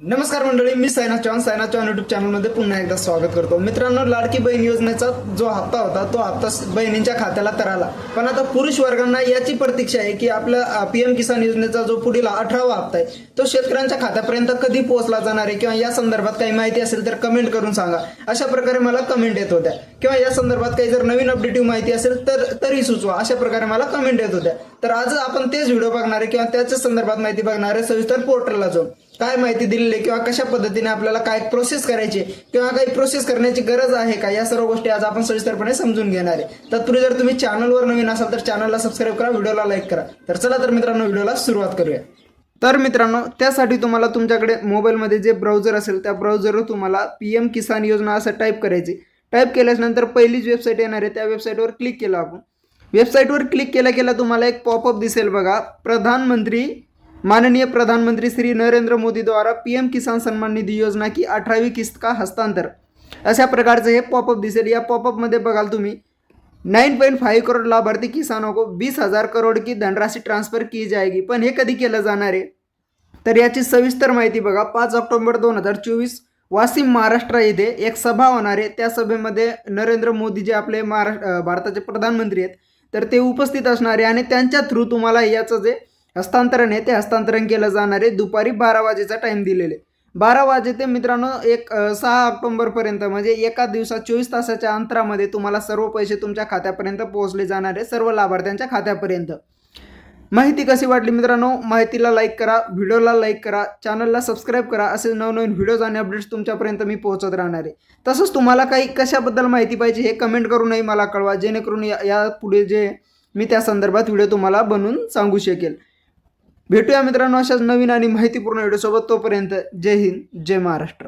नमस्कार मंडळी मी सायना चौहान सायना चौहान युट्यूब चॅनलमध्ये पुन्हा एकदा स्वागत करतो. मित्रांनो लाडकी बहीण योजनेचा जो हप्ता होता तो हप्ता बहिणींच्या खात्याला तर आला पण आता पुरुष वर्गांना याची प्रतीक्षा आहे की आपल्या पीएम किसान योजनेचा जो पुढील अठरावा हप्ता आहे तो शेतकऱ्यांच्या खात्यापर्यंत कधी पोहोचला जाणार आहे? किंवा या संदर्भात काही माहिती असेल तर कमेंट करून सांगा. अशा प्रकारे मला कमेंट येत होत्या. किंवा या संदर्भात काही जर नवीन अपडेटिव्ह माहिती असेल तर तरी सुचवा. अशा प्रकारे मला कमेंट येत होत्या. तर आज आपण तेच व्हिडिओ बघणार आहे किंवा त्याच्या संदर्भात माहिती बघणार आहे सविस्तर पोर्टलला जाऊन. काय माहिती दिलेली आहे किंवा कशा पद्धतीने आपल्याला काय प्रोसेस करायची किंवा काही प्रोसेस करण्याची गरज आहे का? या सर्व गोष्टी आज आपण सविस्तरपणे समजून घेणार आहे. तत्पूर्वी जर तुम्ही चॅनलवर नवीन असाल तर चॅनलला सबस्क्राईब करा व्हिडिओला लाईक करा. तर चला तर मित्रांनो व्हिडिओला सुरुवात करूया. तर मित्रांनो त्यासाठी तुम्हाला तुमच्याकडे मोबाईलमध्ये जे ब्राउझर असेल त्या ब्राउझरवर तुम्हाला पी एम किसान योजना असं टाईप करायची. टाईप केल्यानंतर पहिलीच वेबसाईट येणार आहे. त्या वेबसाईटवर क्लिक केलं आपण. वेबसाईटवर क्लिक केल्या केल्या तुम्हाला एक पॉपअप दिसेल बघा. प्रधानमंत्री माननीय प्रधानमंत्री श्री नरेंद्र मोदी द्वारा पीएम किसान सन्मान निधी योजना की अठरावी किस्त का हस्तांतर. अशा प्रकारचं हे पॉपअप दिसेल. या पॉपअपमध्ये बघाल तुम्ही नाइन पॉईंट फाईव्ह करोड लाभार्थी किसानों को बीस हजार करोड की धनराशि ट्रान्सफर की जाएगी. पण हे कधी केलं जाणार आहे? तर याची सविस्तर माहिती बघा. पाच ऑक्टोबर दोन हजार चोवीस वाशिम महाराष्ट्र येथे एक सभा होणार आहे. त्या सभेमध्ये नरेंद्र मोदी जे आपले महाराष्ट्र भारताचे प्रधानमंत्री आहेत तर ते उपस्थित असणारे आणि त्यांच्या थ्रू तुम्हाला याचं जे हस्तांतरण आहे ते हस्तांतरण केलं जाणार आहे. दुपारी बारा वाजेचा टाईम दिलेले बारा वाजे ते मित्रांनो एक सहा ऑक्टोंबरपर्यंत म्हणजे एका दिवसात चोवीस तासाच्या अंतरामध्ये तुम्हाला सर्व पैसे तुमच्या खात्यापर्यंत पोहोचले जाणार आहे सर्व लाभार्थ्यांच्या खात्यापर्यंत. माहिती कशी वाटली मित्रांनो? माहितीला लाईक करा व्हिडिओला लाईक करा चॅनलला सबस्क्राईब करा असे नवनवीन व्हिडिओज आणि अपडेट्स तुमच्यापर्यंत मी पोहोचत राहणार आहे. तसंच तुम्हाला काही कशाबद्दल माहिती पाहिजे हे कमेंट करूनही मला कळवा जेणेकरून या या पुढे जे मी त्या संदर्भात व्हिडिओ तुम्हाला बनवून सांगू शकेल. भेटूया मित्रांनो अशाच नवीन आणि माहितीपूर्ण व्हिडिओसोबत तोपर्यंत जय हिंद जय महाराष्ट्र.